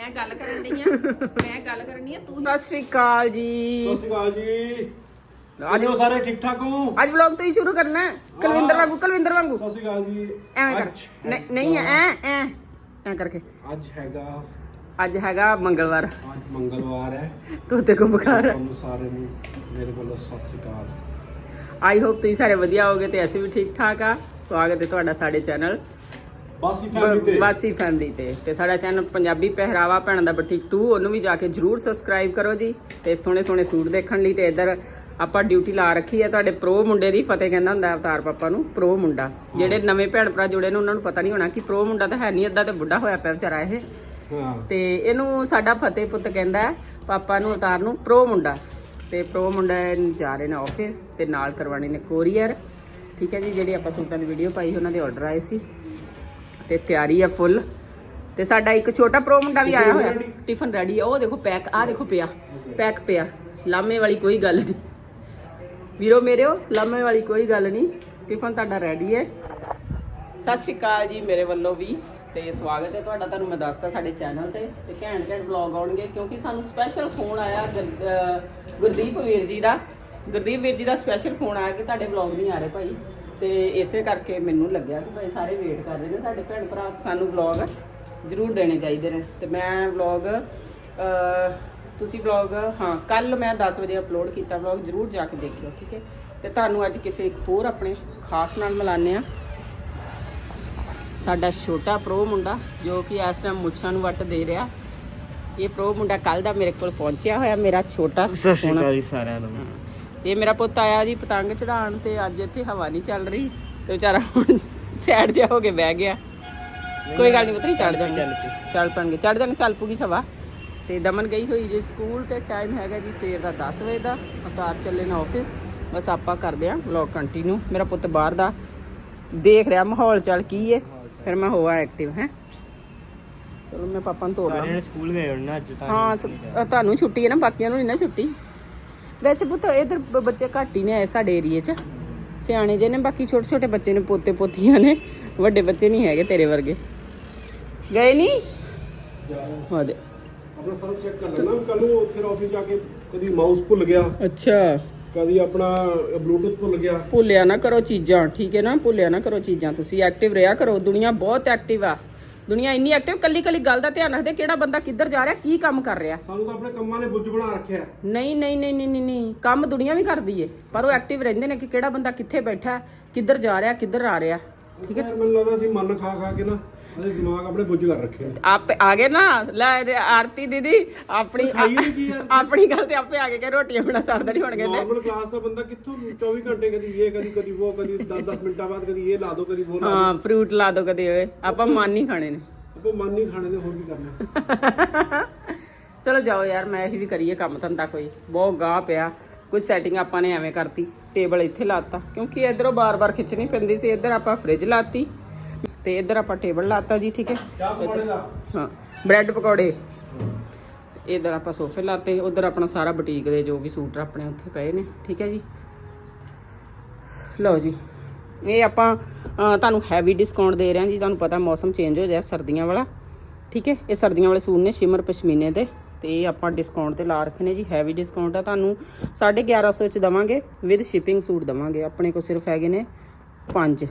ਮੈਂ ਗੱਲ ਕਰਨ ਡਈ ਆ। ਮੈਂ ਗੱਲ ਕਰਨੀ ਆ ਤੂੰ ਸਤਿ ਸ਼੍ਰੀ ਅਕਾਲ ਜੀ। ਸਤਿ ਸ਼੍ਰੀ ਅਕਾਲ ਜੀ। ਅੱਜ ਅੱਜ ਸਾਰੇ? ਠੀਕ ਠਾਕ ਹੋ? ਅੱਜ ਵਲੌਗ ਤੋਂ ਹੀ ਸ਼ੁਰੂ ਕਰਨਾ ਹੈ। ਕੁਲਵਿੰਦਰ ਵਾਂਗੂ ਕੁਲਵਿੰਦਰ ਵਾਂਗੂ। ਸਤਿ ਸ਼੍ਰੀ ਅਕਾਲ ਜੀ। ਐਵੇਂ ਕਰ। ਅੱਜ ਨਹੀਂ ਨਹੀਂ ਐ ਐ ਐ। ਕਰਕੇ। ਅੱਜ ਹੈਗਾ ਅੱਜ ਹੈਗਾ ਮੰਗਲਵਾਰ। ਅੱਜ ਮੰਗਲਵਾਰ ਹੈ। ਤੂੰ ਤੇ ਕੋ ਬੁਖਾਰ ਹੈ ਤੁਹਾਨੂੰ ਸਾਰਿਆਂ ਨੂੰ ਮੇਰੇ ਵੱਲੋਂ ਸਤਿ ਸ਼੍ਰੀ ਅਕਾਲ। ਆਈ ਹੋਪ ਤੁਸੀਂ ਸਾਰੇ ਵਧੀਆ ਹੋਗੇ ਤੇ ਅਸੀਂ ਵੀ ਠੀਕ ਠਾਕ ਆ। ਸਵਾਗਤ ਹੈ ਤੁਹਾਡਾ ਸਾਡੇ ਚੈਨਲ ਬਾਸੀ ਫੈਮਿਲੀ ਤੇ। ਵਾਸੀ ਫੈਮਿਲੀ ਤੇ। ਤੇ ਸਾਡਾ ਚੈਨਲ ਪੰਜਾਬੀ ਪਹਿਰਾਵਾ ਭੈਣਾਂ ਦਾ ਬੁਟੀਕ 2 ਉਹਨੂੰ ਵੀ ਜਾ ਕੇ ਜਰੂਰ ਸਬਸਕ੍ਰਾਈਬ ਕਰੋ ਜੀ। ਤੇ ਸੋਹਣੇ ਸੋਹਣੇ ਸੂਟ ਦੇਖਣ ਲਈ ਤੇ ਇੱਧਰ ਆਪਾਂ ਡਿਊਟੀ ਲਾ ਰੱਖੀ ਹੈ ਤੁਹਾਡੇ ਪ੍ਰੋ ਮੁੰਡੇ ਦੀ ਫਤਿਹ ਕਹਿੰਦਾ ਹੁੰਦਾ ਅਵਤਾਰ ਪਾਪਾ ਨੂੰ ਪ੍ਰੋ ਮੁੰਡਾ। ਜਿਹੜੇ ਨਵੇਂ ਭੈਣ ਭਰਾ ਜੁੜੇ ਨੇ ਉਹਨਾਂ ਨੂੰ ਪਤਾ ਨਹੀਂ ਹੋਣਾ ਕਿ ਪ੍ਰੋ ਮੁੰਡਾ ਤਾਂ ਹੈ ਨਹੀਂ ਅੱਧਾ ਤੇ ਬੁੱਢਾ ਹੋਇਆ ਪਿਆ ਵਿਚਾਰਾ ਇਹ। ਤੇ ਇਹਨੂੰ ਸਾਡਾ ਫਤਿਹ ਪੁੱਤ ਕਹਿੰਦਾ ਪਾਪਾ ਨੂੰ ਅਵਤਾਰ ਨੂੰ ਪ੍ਰੋ ਮੁੰਡਾ। ਤੇ ਪ੍ਰੋ ਮੁੰਡਾ ਜਾ ਰਹੇ ਨੇ ਆਫਿਸ ਤੇ ਨਾਲ ਕਰਵਾਣੇ ਨੇ ਕੋਰੀਅਰ ਠੀਕ ਹੈ ਜੀ ਜਿਹੜੀ ਆਪਾਂ ਸੂਟਾਂ ਦੀ ਵੀਡੀਓ ਪਾਈ ਉਹਨਾਂ ਦੇ ਆਰਡਰ ਆਏ ਸੀ। ਤੇ ਤਿਆਰੀ ਹੈ ਫੁੱਲ। ਤੇ ਸਾਡਾ ਇੱਕ ਛੋਟਾ ਪ੍ਰੋ ਮੁੰਡਾ ਵੀ ਆਇਆ ਹੋਇਆ। ਟਿਫਨ ਰੈਡੀ ਹੈ ਉਹ ਦੇਖੋ ਪੈਕ ਆ ਦੇਖੋ ਪਿਆ। ਪੈਕ ਪਿਆ। ਲਾਮੇ ਵਾਲੀ ਕੋਈ ਗੱਲ ਨਹੀਂ। ਵੀਰੋ ਮੇਰਿਓ ਲਾਮੇ ਵਾਲੀ ਕੋਈ ਗੱਲ ਨਹੀਂ। ਟਿਫਨ ਤੁਹਾਡਾ ਰੈਡੀ ਹੈ। ਸਤਿ ਸ਼੍ਰੀ ਅਕਾਲ ਜੀ ਮੇਰੇ ਵੱਲੋਂ ਵੀ। ਤੇ ਸਵਾਗਤ ਹੈ ਤੁਹਾਡਾ। ਤੁਹਾਨੂੰ ਮੈਂ ਦੱਸਦਾ ਸਾਡੇ ਚੈਨਲ ਤੇ। ਤੇ ਘੈਂਟ ਘੈਂਟ ਵਲੌਗ ਆਉਣਗੇ ਕਿਉਂਕਿ ਸਾਨੂੰ ਸਪੈਸ਼ਲ ਫੋਨ ਆਇਆ ਗੁਰਦੀਪ ਵੀਰ ਜੀ ਦਾ। ਗੁਰਦੀਪ ਵੀਰ ਜੀ ਦਾ ਸਪੈਸ਼ਲ ਫੋਨ ਆਇਆ ਕਿ ਤੁਹਾਡੇ ਵਲੌਗ ਨਹੀਂ ਆ ਰਹੇ ਭਾਈ। ਤੇ ਇਸੇ ਕਰਕੇ ਮੈਨੂੰ ਲੱਗਿਆ ਕਿ ਭਾਈ ਸਾਰੇ ਵੇਟ ਕਰ ਰਹੇ ਨੇ ਸਾਡੇ ਭੈਣ ਭਰਾ ਸਾਨੂੰ ਵਲੌਗ ਜ਼ਰੂਰ ਦੇਣੇ ਚਾਹੀਦੇ ਨੇ। ਤੇ ਮੈਂ ਵਲੌਗ ਤੁਸੀਂ ਵਲੌਗ ਹਾਂ ਕੱਲ ਮੈਂ 10 ਵਜੇ ਅਪਲੋਡ ਕੀਤਾ ਵਲੌਗ ਜ਼ਰੂਰ ਜਾ ਕੇ ਦੇਖਿਓ ਠੀਕ ਹੈ? ਤੇ ਤੁਹਾਨੂੰ ਅੱਜ ਕਿਸੇ ਇੱਕ ਹੋਰ ਆਪਣੇ ਖਾਸ ਨਾਲ ਮਿਲਾਨੇ ਆ ਸਾਡਾ ਛੋਟਾ ਪ੍ਰੋ ਮੁੰਡਾ ਜੋ ਕਿ ਇਸ ਟਾਈਮ ਮੁੱਛਾਂ ਨੂੰ ਵੱਟ ਦੇ ਰਿਹਾ। ਇਹ ਪ੍ਰੋ ਮੁੰਡਾ ਕੱਲ ਦਾ ਮੇਰੇ ਕੋਲ ਪਹੁੰਚਿਆ ਹੋਇਆ ਮੇਰਾ ਛੋਟਾ ਸੋਹਣਾ ਸਾਰਿਆਂ ਨੂੰ। ਇਹ ਮੇਰਾ ਪੁੱਤ ਆਇਆ ਜੀ ਪਤੰਗ ਚੜਾਉਣ ਤੇ ਅੱਜ ਇੱਥੇ ਹਵਾ ਨਹੀਂ ਚੱਲ ਰਹੀ ਤੇ ਵਿਚਾਰਾ ਸਾਈਡ ਜਿਹਾ ਹੋ ਕੇ ਬਹਿ ਗਿਆ। ਕੋਈ ਗੱਲ ਨਹੀਂ ਪੁੱਤਰੀ ਚੜ ਜਾਣਗੇ ਚੱਲ ਪਣਗੇ ਚੜ ਜਾਣ ਚੱਲ ਪੂਗੀ ਹਵਾ। ਤੇ ਦਮਨ ਗਈ ਹੋਈ ਜੀ ਸਕੂਲ ਤੇ ਟਾਈਮ ਹੈਗਾ ਜੀ ਸਵੇਰ ਦਾ 10 ਵਜੇ ਦਾ। ਅਵਤਾਰ ਚੱਲੇ ਨਾ ਆਫਿਸ ਬਸ ਆਪਾਂ ਕਰਦੇ ਆਂ ਵਲੌਗ ਕੰਟੀਨਿਊ ਮੇਰਾ ਪੁੱਤ ਬਾਹਰ ਦਾ ਦੇਖ ਰਿਹਾ ਮਾਹੌਲ ਚੱਲ ਕੀ ਏ। ਫਿਰ ਮੈਂ ਹੋਆ ਐਕਟਿਵ ਹੈ। ਚਲੋ ਮੈਂ ਪਾਪਾ ਨੂੰ ਲਾਂ। ਸਾਰਿਆਂ ਨੇ ਸਕੂਲ ਗਏ ਹੋਣ ਨਾ ਅੱਜ ਤਾਂ ਹਾਂ ਤੁਹਾਨੂੰ ਛੁੱਟੀ ਹੈ ਨਾ ਬਾਕੀਆਂ ਨੂੰ ਨਹੀਂ ਨਾ ਛੁੱਟੀ। ਵੈਸੇ ਪੁੱਤ ਇਧਰ ਬੱਚੇ ਘੱਟ ਹੀ ਨੇ ਆਏ ਸਾਡੇ ਏਰੀਏ 'ਚ। ਸਿਆਣੇ ਜੇ ਨੇ ਬਾਕੀ ਛੋਟੇ ਛੋਟੇ ਬੱਚੇ ਨੇ ਪੋਤੇ ਪੋਤੀਆਂ ਨੇ ਵੱਡੇ ਬੱਚੇ ਨਹੀਂ ਹੈਗੇ ਤੇਰੇ ਵਰਗੇ। ਗਏ ਨਹੀਂ ਹਾਂ ਦੇ। ਆਪਣਾ ਸਾਰਾ ਚੈੱਕ ਕਰ ਲੈਣਾ ਕੱਲ ਨੂੰ ਫਿਰ ਆਫਿਸ ਜਾ ਕੇ ਕਦੀ ਮਾਊਸ ਭੁੱਲ ਗਿਆ। ਅੱਛਾ। ਕਦੀ ਆਪਣਾ ਬਲੂਟੁੱਥ ਭੁੱਲ ਗਿਆ। ਭੁੱਲਿਆ ਨਾ ਕਰੋ ਚੀਜ਼ਾਂ ਠੀਕ ਹੈ ਨਾ? ਭੁੱਲਿਆ ਨਾ ਕਰੋ ਚੀਜ਼ਾਂ ਤੁਸੀਂ ਐਕਟਿਵ ਰਿਹਾ ਕਰੋ। ਦੁਨੀਆ ਬਹੁਤ ਐਕਟਿਵ ਆ। ਦੁਨੀਆ ਇੰਨੀ ਐਕਟਿਵ ਕੱਲੀ ਕੱਲੀ ਗੱਲ ਦਾ ਧਿਆਨ ਰੱਖਦੇ ਕਿਹੜਾ ਬੰਦਾ ਕਿੱਧਰ ਜਾ ਰਿਹਾ ਕੀ ਕੰਮ ਕਰ ਰਿਹਾ। ਸਾਨੂੰ ਤਾਂ ਆਪਣੇ ਕੰਮਾਂ ਨੇ ਬੁੱਝ ਬਣਾ ਰੱਖਿਆ ਹੈ। ਨਹੀਂ ਨਹੀਂ ਨਹੀਂ ਨਹੀਂ ਨਹੀਂ ਨਹੀਂ। ਕੰਮ ਦੁਨੀਆ ਵੀ ਕਰਦੀ ਏ ਪਰ ਉਹ ਐਕਟਿਵ ਰਹਿੰਦੇ ਨੇ ਕਿ ਕਿਹੜਾ ਬੰਦਾ ਕਿੱਥੇ ਬੈਠਾ ਹੈ, ਕਿੱਧਰ ਜਾ ਰਿਹਾ ਕਿੱਧਰ ਆ ਰਿਹਾ। ਠੀਕ ਹੈ? ਯਾਰ ਮੈਨੂੰ ਲੱਗਦਾ ਸੀ ਮਨ ਖਾ ਖਾ ਕੇ ਨਾ ਅਸੀਂ ਦਿਮਾਗ ਆਪਣੇ ਬੁੱਝ ਕਰ ਰੱਖੇ ਨੇ। ਆਪ ਆ ਗਏ ਨਾ ਲੈ ਰੇ- ਆਰਤੀ ਦੀਦੀ ਆਪਣੀ ਖਾਈਏ ਕੀ ਯਾਰ? ਆਪਣੀ ਗੱਲ ਤੇ ਆਪੇ ਆ ਕੇ ਕਿ ਰੋਟੀਆਂ ਬਣਾ ਸਰਦਾ ਨਹੀਂ ਹੁਣ ਕਹਿੰਦੇ। ਨਾਰਮਲ ਕਲਾਸ ਦਾ ਬੰਦਾ ਕਿੱਥੋਂ 24 ਘੰਟੇ ਕਦੀ ਇਹ ਕਦੀ ਕਦੀ ਉਹ ਕਦੀ 10 10 ਮਿੰਟਾਂ ਬਾਅਦ ਕਦੀ ਇਹ ਲਾ ਦੋ ਕਦੀ ਉਹ ਲਾ ਹਾਂ ਫਰੂਟ ਲਾ ਦੋ ਕਦੇ ਓਏ। ਆਪਾਂ ਮਨ ਨਹੀਂ ਖਾਣੇ ਨੇ। ਆਪਾਂ ਮਨ ਨਹੀਂ ਖਾਣੇ ਦੇ ਹੋਰ ਕੀ ਕਰਨਾ? ਚਲੋ ਜਾਓ ਯਾਰ ਮੈਂ ਇਹ ਵੀ ਕਰੀਏ ਕੰਮ ਧੰਦਾ ਕੋਈ। ਬਹੁਤ ਗਾਹ ਪਿਆ। ਕੋਈ ਸੈਟਿੰਗ ਆਪਾਂ ਨੇ ਐਵੇਂ ਕਰਤੀ। ਟੇਬਲ ਇੱਥੇ ਲਾਤਾ ਕਿਉਂਕਿ ਇਧਰੋਂ ਬਾਰ-ਬਾਰ ਖਿੱਚਣੀ ਪੈਂਦੀ ਸੀ ਇੱਧਰ ਆਪਾਂ ਫ੍ਰਿਜ ਲਾਤੀ। ਤੇ ਇੱਧਰ ਆਪਾਂ ਟੇਬਲ ਲਾਤਾ ਜੀ ਠੀਕ ਹੈ? ਹਾਂ ਬ੍ਰੈਡ ਪਕੌੜੇ। ਇਧਰ ਆਪਾਂ ਸੋਫੇ ਲਾਤੇ ਉਧਰ ਆਪਣਾ ਸਾਰਾ ਬੁਟੀਕ ਦੇ ਜੋ ਵੀ ਸੂਟ ਆਪਣੇ ਉੱਥੇ ਪਏ ਨੇ ਠੀਕ ਹੈ ਜੀ? ਲਓ ਜੀ ਇਹ ਆਪਾਂ ਤੁਹਾਨੂੰ ਹੈਵੀ ਡਿਸਕਾਊਂਟ ਦੇ ਰਹੇ ਹਾਂ ਜੀ ਤੁਹਾਨੂੰ ਪਤਾ ਮੌਸਮ ਚੇਂਜ ਹੋ ਜਾਏ ਸਰਦੀਆਂ ਵਾਲਾ ਠੀਕ ਹੈ? ਇਹ ਸਰਦੀਆਂ ਵਾਲੇ ਸੂਟ ਨੇ ਸ਼ਿਮਰ ਪਸ਼ਮੀਨੇ ਦੇ ਤੇ ਇਹ ਆਪਾਂ ਡਿਸਕਾਊਂਟ ਤੇ ਲਾ ਰੱਖੇ ਨੇ ਜੀ ਹੈਵੀ ਡਿਸਕਾਊਂਟ ਆ ਤੁਹਾਨੂੰ 1150 ਚ ਦਵਾਂਗੇ ਵਿਦ ਸ਼ਿਪਿੰਗ ਸੂਟ ਦਵਾਂਗੇ ਆਪਣੇ ਕੋਲ ਸਿਰਫ ਹੈਗੇ ਨੇ 5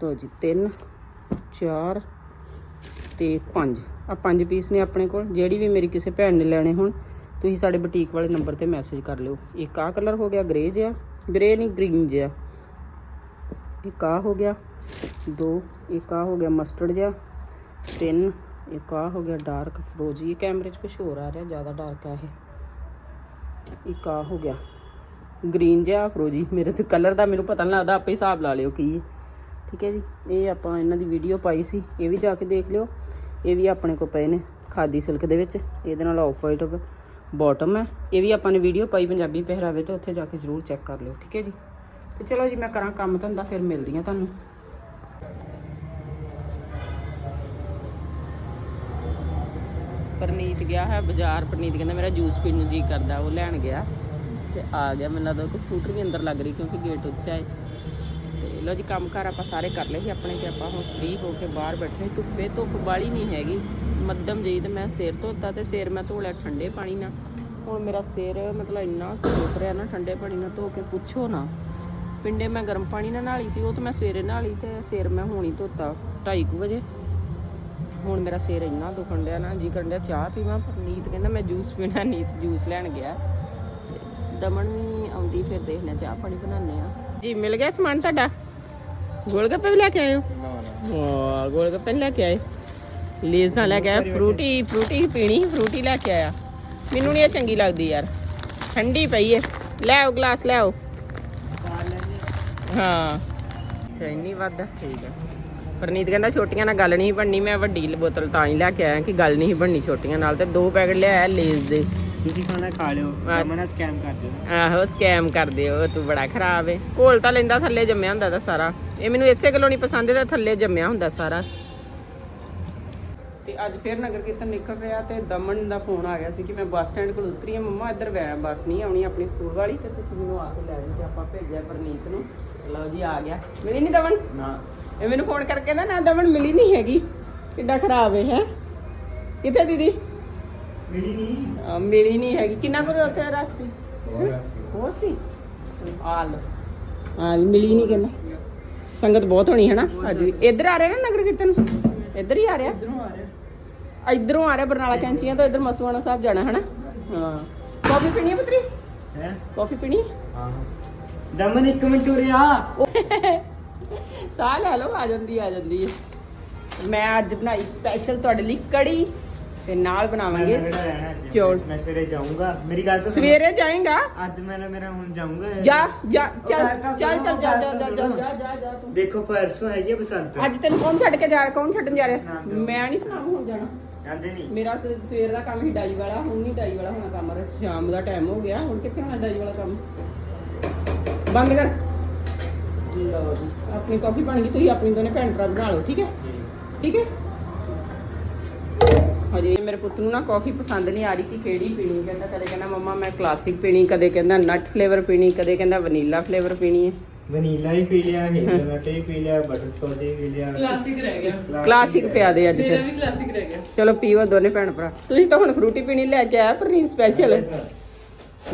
ਤੋ ਜੀ 3 4 ਤੇ 5 ਆ ਪੰਜ ਪੀਸ ਨੇ ਆਪਣੇ ਕੋਲ। ਜਿਹੜੀ ਵੀ ਮੇਰੀ ਕਿਸੇ ਭੈਣ ਨੇ ਲੈਣੇ ਹੋਣ, ਤੁਸੀਂ ਸਾਡੇ ਬੁਟੀਕ ਵਾਲੇ ਨੰਬਰ ਤੇ ਮੈਸੇਜ ਕਰ ਲਿਓ। ਇੱਕ ਆ ਕਲਰ ਹੋ ਗਿਆ ਗ੍ਰੇ ਜਿਹਾ ਗ੍ਰੇ ਨਹੀਂ ਗ੍ਰੀਨ ਜਿਹਾ। ਇੱਕ ਆ ਹੋ ਗਿਆ, ਦੋ, ਇੱਕ ਆ ਹੋ ਗਿਆ ਮਸਟਰਡ ਜਿਹਾ, ਤਿੰਨ, ਇੱਕ ਆ ਹੋ ਗਿਆ ਡਾਰਕ ਫਰੋਜੀ ਕੈਮਰੇ 'ਚ ਕੁਝ ਹੋਰ ਆ ਰਿਹਾ, ਜ਼ਿਆਦਾ ਡਾਰਕ ਆ ਇਹ। ਇੱਕ ਆ ਹੋ ਗਿਆ ਗ੍ਰੀਨ ਜਿਹਾ ਫਰੋਜੀ ਮੇਰੇ ਤੇ ਕਲਰ ਦਾ ਮੈਨੂੰ ਪਤਾ ਨਹੀਂ ਲੱਗਦਾ, ਆਪੇ ਹਿਸਾਬ ਲਾ ਲਿਓ ਕੀ ਹੈ। ਠੀਕ ਹੈ ਜੀ, ਇਹ ਆਪਾਂ ਇਹਨਾਂ ਦੀ ਵੀਡੀਓ ਪਾਈ ਸੀ, ਇਹ ਵੀ ਜਾ ਕੇ ਦੇਖ ਲਿਓ। ਇਹ ਵੀ ਆਪਣੇ ਕੋਲ ਪਏ ਨੇ ਖਾਦੀ ਸਿਲਕ ਦੇ ਵਿੱਚ, ਇਹਦੇ ਨਾਲ ਆਫ ਵਾਈਟ ਬਾਟਮ ਹੈ। ਇਹ ਵੀ ਆਪਾਂ ਨੇ ਵੀਡੀਓ ਪਾਈ ਪੰਜਾਬੀ ਪਹਿਰਾਵੇ ਤੇ, ਉੱਥੇ ਜਾ ਕੇ ਜ਼ਰੂਰ ਚੈੱਕ ਕਰ ਲਿਓ, ਠੀਕ ਹੈ ਜੀ। ਤੇ ਚਲੋ ਜੀ, ਮੈਂ ਕਰਾਂ ਕੰਮ ਧੰਦਾ, ਫਿਰ ਮਿਲਦੀ ਹਾਂ ਤੁਹਾਨੂੰ। ਪਰਨੀਤ ਗਿਆ ਹੈ ਬਾਜ਼ਾਰ, ਪਰਨੀਤ ਕਹਿੰਦਾ ਮੇਰਾ ਜੂਸ ਪੀਣ ਨੂੰ ਜੀ ਕਰਦਾ, ਉਹ ਲੈਣ ਗਿਆ। ਤੇ ਆ ਗਿਆ, ਮੈਨੂੰ ਲੱਗਦਾ ਕਿ ਸਕੂਟਰ ਵੀ ਅੰਦਰ ਲੱਗ ਰਹੀ, ਕਿਉਂਕਿ ਗੇਟ ਉੱਚਾ ਹੈ। ਤੇ ਜੀ, ਕੰਮ ਕਾਰ ਆਪਾਂ ਸਾਰੇ ਕਰ ਲਏ ਸੀ ਆਪਣੇ ਤੇ ਆਪਾਂ ਹੁਣ ਫ੍ਰੀ ਹੋ ਕੇ ਬਾਹਰ ਬੈਠੇ ਧੁੱਪੇ ਧੁੱਪ ਬਾਲੀ ਨਹੀਂ ਹੈਗੀ। ਮੱਧਮ ਜਿਹੀ ਤੇ ਮੈਂ ਸਿਰ ਧੋਤਾ ਤੇ ਸਿਰ ਮੈਂ ਧੋ ਲਿਆ ਠੰਡੇ ਪਾਣੀ ਨਾਲ। ਹੁਣ ਮੇਰਾ ਸਿਰ ਮਤਲਬ ਇੰਨਾ ਸੁੱਕ ਰਿਹਾ ਨਾ ਠੰਡੇ ਪਾਣੀ ਨਾਲ ਧੋ ਕੇ ਪੁੱਛੋ ਨਾ। ਪਿੰਡੇ ਮੈਂ ਗਰਮ ਪਾਣੀ ਨਾਲ ਨਹਾਲੀ ਸੀ, ਉਹ ਤਾਂ ਮੈਂ ਸਵੇਰੇ ਨਹਾਲੀ ਤੇ ਸਿਰ ਮੈਂ ਹੁਣੀ ਧੋਤਾ 2:30 ਵਜੇ। ਹੁਣ ਮੇਰਾ ਸਿਰ ਇੰਨਾ ਦੁਖਣ ਡਿਆ ਨਾ, ਜੀ ਕਰਨ ਡਿਆ ਚਾਹ ਪੀਵਾਂ। ਪਰ ਨੀਤ ਕਹਿੰਦਾ ਮੈਂ ਜੂਸ ਪੀਣਾ, ਨੀਤ ਜੂਸ ਲੈਣ ਗਿਆ। ਤੇ ਦਮਨ ਵੀ ਆਉਂਦੀ, ਫਿਰ ਦੇਖਦੇ ਹਾਂ, ਚਾਹ ਪਾਣੀ ਬਣਾਉਂਦੇ ਆ ਜੀ, ਮਿਲ ਗਿਆ ਸਮਾਨ ਤੁਹਾਡਾ? ਗੋਲਗੱਪੇ ਵੀ ਲੈ ਕੇ ਆਏ ਹੋ? ਵਾਹ ਗੋਲਗੱਪੇ ਲੈ ਕੇ ਆਏ। ਲੇਜ਼ਾਂ ਲੈ ਕੇ ਆਇਆ, ਫਰੂਟੀ ਫਰੂਟੀ ਪੀਣੀ ਫਰੂਟੀ ਲੈ ਕੇ ਆਇਆ। ਮੈਨੂੰ ਨਹੀਂ ਇਹ ਚੰਗੀ ਲੱਗਦੀ ਯਾਰ। ਠੰਡੀ ਪਈ ਏ। ਲੈ ਆਓ, ਗਲਾਸ ਲੈ ਆਓ। ਹਾਂ। ਅੱਛਾ, ਇੰਨੀ ਵੱਧ ਠੀਕ ਹੈ ਪਰਨੀਤ ਕਹਿੰਦਾ, ਛੋਟੀਆਂ ਨਾਲ ਗੱਲ ਨਹੀਂ ਬਣਨੀ। ਮੈਂ ਵੱਡੀ ਬੋਤਲ ਤਾਂ ਹੀ ਲੈ ਕੇ ਆਇਆ ਕਿ ਗੱਲ ਨਹੀਂ ਬਣਨੀ ਛੋਟੀਆਂ ਨਾਲ ਤੇ ਦੋ ਪੈਕਟ ਲਿਆਇਆ ਲੇਜ਼ ਦੇ। ਤੁਸੀਂ ਖਾਣਾ ਖਾ ਲਿਓ। ਹਾਂ। ਦਮਨਾ ਸਕੈਮ ਕਰ ਦਿਓ। ਆਹੋ ਸਕੈਮ ਕਰਦੇ ਹੋ ਤੂੰ ਬੜਾ ਖਰਾਬ ਏ। ਘੋਲ ਤਾਂ ਲੈਂਦਾ ਥੱਲੇ ਜੰਮਿਆ ਹੁੰਦਾ ਤਾਂ ਸਾਰਾ। ਇਹ ਮੈਨੂੰ ਇਸੇ ਗੱਲੋਂ ਨਹੀਂ ਪਸੰਦ ਇਹਦਾ ਥੱਲੇ ਜੰਮਿਆ ਹੁੰਦਾ ਸਾਰਾ। ਤੇ ਅੱਜ ਫਿਰ ਨਗਰ ਕੀਰਤਨ ਨਿਕਲ ਰਿਹਾ ਤੇ ਦਮਨ ਦਾ ਫੋਨ ਆ ਗਿਆ ਸੀ ਕਿ ਮੈਂ ਬੱਸ ਸਟੈਂਡ ਕੋਲ ਉਤਰੀ ਆ ਮੰਮਾ ਇੱਧਰ ਵੈ ਬੱਸ ਨਹੀਂ ਆਉਣੀ ਆਪਣੀ ਸਕੂਲ ਵਾਲੀ ਤੇ ਤੁਸੀਂ ਮੈਨੂੰ ਆ ਕੇ ਲੈ ਜਾਓ ਤੇ ਆਪਾਂ ਭੇਜਿਆ ਪਰਨੀਤ ਨੂੰ। ਲਓ ਜੀ ਆ ਗਿਆ। ਮਿਲੀ ਨਹੀਂ ਦਮਨ? ਨਾ। ਇਹ ਮੈਨੂੰ ਫੋਨ ਕਰਕੇ ਨਾ ਨਾ ਦਮਨ ਮਿਲੀ ਨਹੀਂ ਹੈਗੀ। ਕਿੱਡਾ ਖਰਾਬ ਹੈ ਹੈ? ਕਿੱਥੇ ਦੀਦੀ? ਮਿਲੀ ਨਹੀਂ ਅਹ ਮਿਲੀ ਨਹੀਂ ਹੈਗੀ। ਕਿੰਨਾ ਕੁ ਉੱਥੇ ਰਸ ਸੀ? ਹੋਰ ਸੀ। ਆ ਲੋ ਆ ਮਿਲੀ ਨਹੀਂ ਕਹਿੰਦਾ। ਸੰਗਤ ਬਹੁਤ ਹੋਣੀ ਹੈ ਨਾ ਅੱਜ ਵੀ ਇੱਧਰ ਆ ਰਿਹਾ ਨਾ ਨਗਰ ਕੀਰਤਨ? ਇੱਧਰ ਹੀ ਆ ਰਿਹਾ? ਇਧਰੋਂ ਆ ਰਿਹਾ। ਇਧਰੋਂ ਆ ਰਿਹਾ ਬਰਨਾਲਾ ਕੈਂਚੀਆਂ ਤੋਂ ਇੱਧਰ ਮਸਤੂਆਣਾ ਸਾਹਿਬ ਜਾਣਾ ਹੈ ਨਾ ਹਾਂ। ਕਾਫੀ ਪੀਣੀ ਹੈ ਪੁੱਤਰੀ? ਹੈ? ਕਾਫੀ ਪੀਣੀ? ਹੈ? ਹਾਂ ਦਮਨ ਇੱਕ ਮਿੰਟ ਉਰੇ ਆ। ਸਾਹ ਲੈ ਲਓ ਆ ਜਾਂਦੀ ਆ ਜਾਂਦੀ ਹੈ ਮੈਂ ਅੱਜ ਬਣਾਈ ਸਪੈਸ਼ਲ ਤੁਹਾਡੇ ਲਈ ਕੜੀ। ਤੇ ਨਾਲ ਬਣਾਵਾਂਗੇ ਮੈਂ ਕਿਹੜਾ ਰਹਿਣਾ ਅੱਜ? ਚੌਲ। ਮੈਂ ਸਵੇਰੇ ਜਾਊਂਗਾ ਮੇਰੀ ਗੱਲ ਤਾਂ ਸੁਣੋ। ਸਵੇਰੇ ਜਾਏਗਾ ਅੱਜ ਮੈਂ ਮੇਰਾ ਹੁਣ ਜਾਊਂਗਾ ਜਾ ਜਾ ਚੱਲ ਗੱਲ ਤਾਂ ਚੱਲ ਚੱਲ ਸੁਣੋ, ਜਾ ਗੱਲ ਜਾ ਤਾਂ ਜਾ ਜਾ ਸੁਣੋ। ਜਾ ਜਾ ਜਾ ਤੂੰ ਦੇਖੋ ਪਰਸੋਂ ਹੈਗੀ ਆ ਬਸੰਤ ਅੱਜ ਤੈਨੂੰ ਕੌਣ ਛੱਡ ਕੇ ਜਾ ਰਿਹਾ ਕੌਣ ਛੱਡਣ ਜਾ ਰਿਹਾ ਸੁਣਾ ਦਿਓ। ਮੈਂ ਨਹੀਂ ਸੁਣਾ ਹੁਣ ਜਾਣਾ ਜਾਂਦੇ ਨਹੀਂ ਮੇਰਾ ਸ- ਸਵੇਰ ਦਾ ਕੰਮ ਹੀ ਡਾਈ ਵਾਲਾ ਹੁਣ ਨਹੀਂ ਡਾਈ ਵਾਲਾ ਹੋਣਾ ਕੰਮ ਰ ਸ਼ਾਮ ਦਾ ਟਾਈਮ ਹੋ ਗਿਆ ਹੁਣ ਕਿੱਥੇ ਹੋਣਾ ਡਾਈ ਵਾਲਾ ਕੰਮ? ਬੰਦ ਕਰ। ਲਓ ਜੀ। ਆਪਣੀ ਕਾਫੀ ਬਣ ਗਈ ਤੁਸੀਂ ਆਪਣੀ ਦੋਨੇ ਭੈਣ ਭਰਾ ਬਣਾ ਲਓ ਠੀਕ ਹੈ? ਠੀਕ ਹੈ? ਹਜੇ ਮੇਰੇ ਪੁੱਤ ਨੂੰ ਨਾ ਕਾਫੀ ਪਸੰਦ ਨਹੀਂ ਆ ਰਹੀ ਕਿ ਕਿਹੜੀ ਪੀਣੀ ਕਹਿੰਦਾ ਕਦੇ ਕਹਿੰਦਾ ਮੰਮਾ ਮੈਂ ਕਲਾਸਿਕ ਪੀਣੀ ਕਦੇ ਕਹਿੰਦਾ ਨਟ ਫਲੇਵਰ ਪੀਣੀ ਕਦੇ ਕਹਿੰਦਾ ਵਨੀਲਾ ਫਲੇਵਰ ਪੀਣੀ ਹੈ। ਵਨੀਲਾ ਹੀ ਪੀ ਲਿਆ ਹੇਜ਼ਲਨਟ ਵੀ ਪੀ ਲਿਆ ਬਟਰਸਕੌਚ ਵੀ ਪੀ ਲਿਆ। ਕਲਾਸਿਕ ਰਹਿ ਗਿਆ। ਕਲਾਸਿਕ ਪਿਆ ਦੇ ਅੱਜ ਤੇਰਾ ਫਿਰ। ਵੀ ਕਲਾਸਿਕ ਰਹਿ ਗਿਆ। ਚਲੋ ਪੀਓ ਦੋਨੇ ਭੈਣ ਭਰਾ। ਤੁਸੀਂ ਤਾਂ ਹੁਣ ਫਰੂਟੀ ਪੀਣੀ ਲੈ ਕੇ ਆਇਆ ਪਰ ਨਹੀਂ ਸਪੈਸ਼ਲ